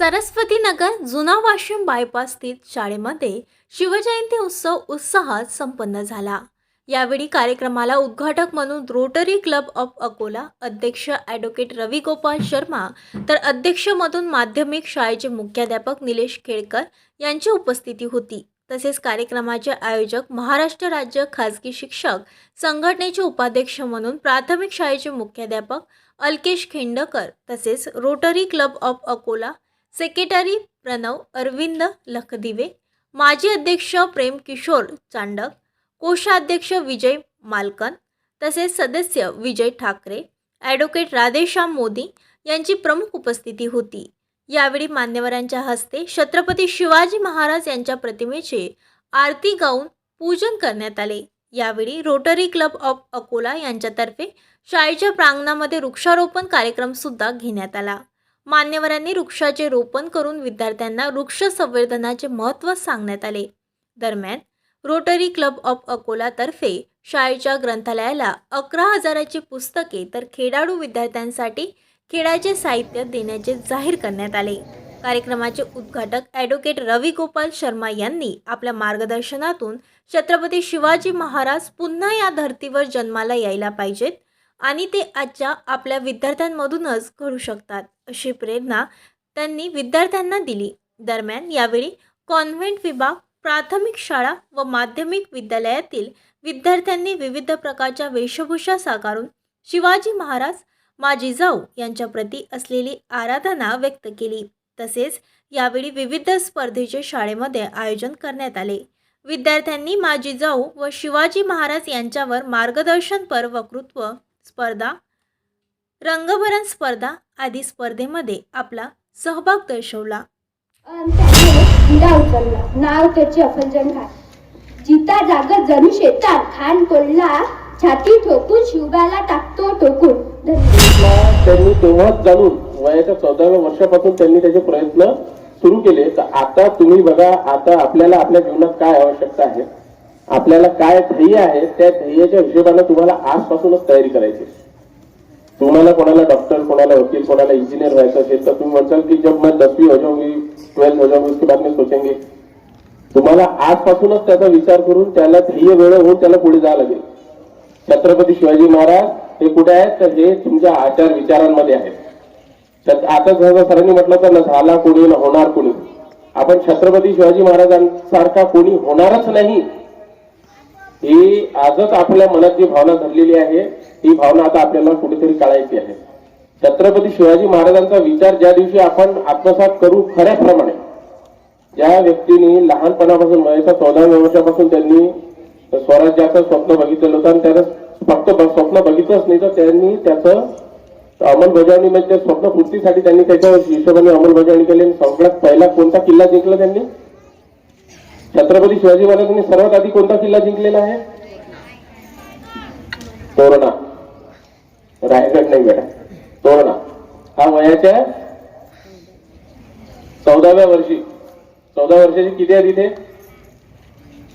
सरस्वती नगर जुना वाशिम बायपास स्थित शाळेमध्ये शिवजयंती उत्सव उत्साहात संपन्न झाला. यावेळी कार्यक्रमाला उद्घाटक म्हणून रोटरी क्लब ऑफ अकोला अध्यक्ष ॲडव्होकेट रवी गोपाल शर्मा तर अध्यक्षमधून माध्यमिक शाळेचे मुख्याध्यापक निलेश केळकर यांची उपस्थिती होती. तसेच कार्यक्रमाचे आयोजक महाराष्ट्र राज्य खाजगी शिक्षक संघटनेचे उपाध्यक्ष म्हणून प्राथमिक शाळेचे मुख्याध्यापक अल्केश खिंडकर तसेच Rotary Club of Akola secretary Pranav Arvind Lakhdive माजी अध्यक्ष प्रेम किशोर चांडक कोषाध्यक्ष विजय मालकन तसेच सदस्य विजय ठाकरे ॲडव्होकेट राधेश्याम मोदी यांची प्रमुख उपस्थिती होती. यावेळी मान्यवरांच्या हस्ते छत्रपती शिवाजी महाराज यांच्या प्रतिमेचे आरती गाऊन पूजन करण्यात आले. यावेळी रोटरी क्लब ऑफ अकोला यांच्यातर्फे शाळेच्या प्रांगणामध्ये वृक्षारोपण कार्यक्रम सुद्धा घेण्यात आला. मान्यवरांनी वृक्षाचे रोपण करून विद्यार्थ्यांना वृक्ष संवर्धनाचे महत्त्व सांगण्यात आले. दरम्यान रोटरी क्लब ऑफ अकोलातर्फे शाळेच्या ग्रंथालयाला अकरा हजाराची पुस्तके तर खेळाडू विद्यार्थ्यांसाठी खेळाचे साहित्य देण्याचे जाहीर करण्यात आले. कार्यक्रमाचे उद्घाटक ॲडव्होकेट रवी गोपाल शर्मा यांनी आपल्या मार्गदर्शनातून छत्रपती शिवाजी महाराज पुन्हा या धर्तीवर जन्माला यायला पाहिजेत आणि ते आजच्या आपल्या विद्यार्थ्यांमधूनच घडू शकतात अशी प्रेरणा त्यांनी विद्यार्थ्यांना दिली. दरम्यान यावेळी कॉन्व्हेंट विभाग प्राथमिक शाळा व माध्यमिक विद्यालयातील विद्यार्थ्यांनी विविध प्रकारच्या वेशभूषा साकारून शिवाजी महाराज माझी जाऊ यांच्याप्रती असलेली आराधना व्यक्त केली. तसेच यावेळी विविध स्पर्धेचे शाळेमध्ये आयोजन करण्यात आले. विद्यार्थ्यांनी माझी जाऊ व शिवाजी महाराज यांच्यावर मार्गदर्शनपर वक्तृत्व स्पर्धा रंगभरण स्पर्धा आदी स्पर्धेमध्ये आपला सहभाग दर्शवला. नाव त्याचे अफजल खान. जिता जागत जणू शेतात खान कोल्हा छाती ठोकून शिवबाला टाकतो टोकून. त्यांनी तेव्हाच जाणून वयाच्या चौदाव्या वर्षापासून त्यांनी त्याचे प्रयत्न सुरू केले. तर आता तुम्ही बघा आता आपल्याला आपल्या जीवनात काय आवश्यकता आहे? आपल्याला काय ध्येय आहे त्या ध्येयाच्या हिशोबाने तुम्हाला आजपासूनच तयारी करायची तुम्हाला कोणाला डॉक्टर कोणाला वकील कोणाला इंजिनियर व्हायचं असेल तर तुम्ही म्हणसाल की जब मैं दसवीं हो जाऊंगी ट्वेल्थ हो जाऊंगी उसके बाद मी सोचेंगे. तुम्हाला आजपासूनच त्याचा विचार करून त्याला ध्येय वेळ होऊन त्याला पुढे जावं लागेल. छत्रपती शिवाजी महाराज हे कुठे आहेत? तर हे तुमच्या आचार विचारांमध्ये आहेत. तर आता जसं सरांनी म्हटलं तर न झाला कोणी न होणार कोणी. आपण छत्रपती शिवाजी महाराजांसारखा कोणी होणारच नाही. ही आजच आपल्या मनात जी भावना धरलेली आहे ही भावना आता आपल्याला कुठेतरी काढायची आहे. छत्रपती शिवाजी महाराजांचा विचार ज्या दिवशी आपण आत्मसात करू खऱ्याप्रमाणे ज्या व्यक्तीने लहानपणापासून वयाच्या चौदाव्या वर्षापासून त्यांनी स्वराज्याचं स्वप्न बघितलेलं होतं आणि त्यानं फक्त स्वप्न बघितलंच नाही तर त्यांनी त्याचं अंमलबजावणी म्हणजे त्या स्वप्नपूर्तीसाठी त्यांनी त्याच्या हिशोबाने अंमलबजावणी केली आणि सगळ्यात पहिला कोणता किल्ला जिंकला त्यांनी? छत्रपती शिवाजी महाराजांनी सर्वात आधी कोणता किल्ला जिंकलेला आहे? तोरणा. रायगड नाही बेटा. तोरणा. हा वयाच्या चौदाव्या वर्षी. चौदा वर्षाची किती आहे तिथे?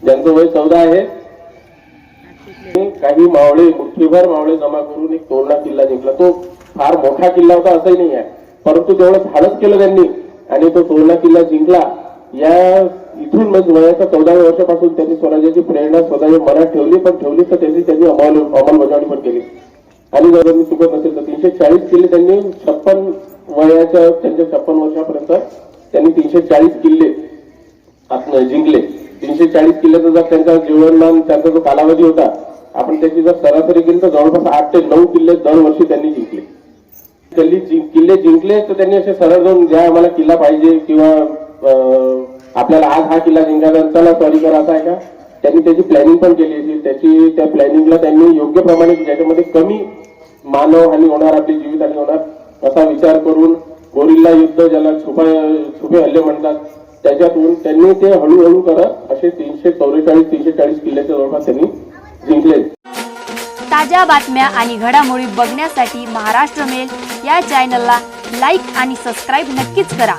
ज्यांचं वय चौदा आहे. काही मावळे मुठ्ठीभर मावळे जमा करून एक तोरणा किल्ला जिंकला. तो फार मोठा किल्ला होता असंही नाही आहे. परंतु तेवढं धाडस केलं त्यांनी. आणि तो तोरणा किल्ला जिंकला. या इथून म्हणजे वयाच्या चौदाव्या वर्षापासून त्यांनी स्वराज्याची प्रेरणा स्वतःच्या मनात ठेवली पण ठेवली तर त्यांनी त्यांनी अंमल अंमलबजावणी पण केली. आणि जर मी चुकत असेल तर तीनशे चाळीस किल्ले त्यांनी छप्पन वयाच्या त्यांच्या छप्पन वर्षापर्यंत त्यांनी तीनशे चाळीस किल्ले जिंकले. तीनशे चाळीस किल्ल्याचा जर त्यांचा जीवनमान त्यांचा जो कालावधी होता आपण त्याची जर सरासरी केली तर जवळपास आठ ते नऊ किल्ले दरवर्षी त्यांनी जिंकले. त्यांनी किल्ले जिंकले तर त्यांनी असे सरळ जाऊन ज्या आम्हाला किल्ला पाहिजे किंवा अं, आपल्याला आज हा किल्ला जिंकायचा चला सॉरी करा असा आहे का त्यांनी त्याची प्लॅनिंग पण केली असेल त्याची त्या प्लॅनिंगला त्यांनी योग्य प्रमाणे ज्याच्यामध्ये कमी मानव हानी होणार आपली जीवित हानी होणार असा विचार करून गोरिल्ला युद्ध ज्याला छुपा छुपे हल्ले म्हणतात त्याच्यातून त्यांनी ते हळूहळू करत असे तीनशे चौवेचाळीस तीनशे चाळीस किल्ल्याच्या जवळपास त्यांनी जिंकले. ताज्या बातम्या आणि घडामोडी बघण्यासाठी महाराष्ट्र मेल या चॅनलला लाईक आणि सबस्क्राईब नक्कीच करा.